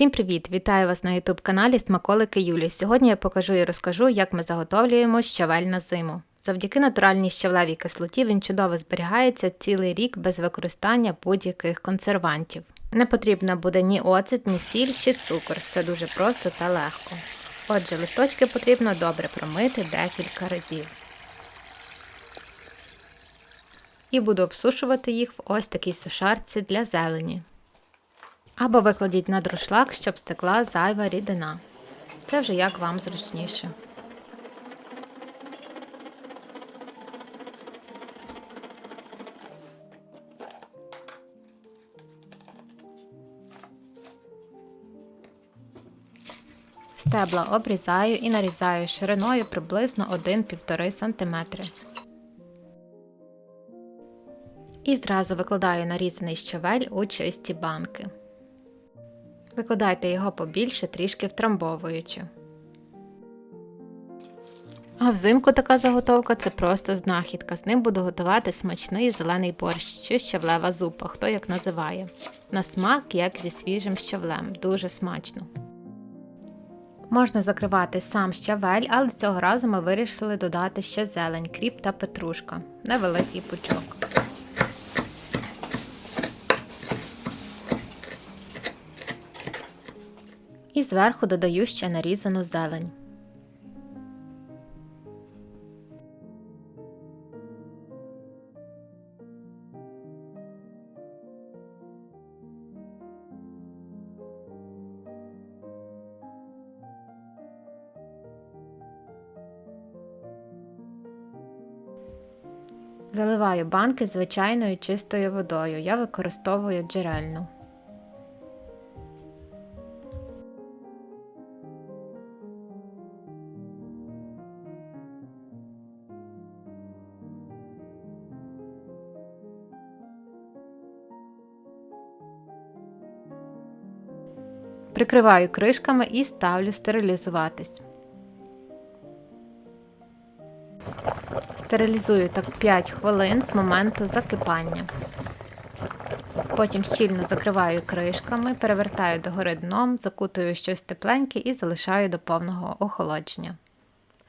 Всім привіт! Вітаю вас на youtube каналі Смаколики Юлі. Сьогодні я покажу і розкажу, як ми заготовлюємо щавель на зиму. Завдяки натуральній щавлевій кислоті він чудово зберігається цілий рік без використання будь-яких консервантів. Не потрібно буде ні оцет, ні сіль чи цукор. Все дуже просто та легко. Отже, листочки потрібно добре промити декілька разів. І буду обсушувати їх в ось такій сушарці для зелені. Або викладіть на друшлак, щоб стекла зайва рідина. Це вже як вам зручніше. Стебла обрізаю і нарізаю шириною приблизно 1-1,5 см. І зразу викладаю нарізаний щавель у чисті банки. Викладайте його побільше, трішки втрамбовуючи. А взимку така заготовка це просто знахідка. З ним буду готувати смачний зелений борщ чи щавлева зупа, хто як називає. На смак, як зі свіжим щавлем, дуже смачно. Можна закривати сам щавель, але цього разу ми вирішили додати ще зелень, кріп та петрушка, невеликий пучок. І зверху додаю ще нарізану зелень. Заливаю банки звичайною чистою водою. Я використовую джерельну. Прикриваю кришками і ставлю стерилізуватись. Стерилізую так 5 хвилин з моменту закипання. Потім щільно закриваю кришками, перевертаю догори дном, закутую щось тепленьке і залишаю до повного охолодження.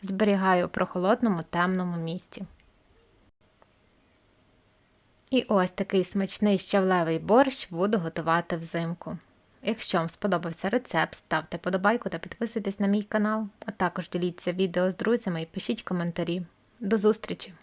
Зберігаю у прохолодному темному місці. І ось такий смачний щавлевий борщ буду готувати взимку. Якщо вам сподобався рецепт, ставте подобайку та підписуйтесь на мій канал, а також діліться відео з друзями і пишіть коментарі. До зустрічі!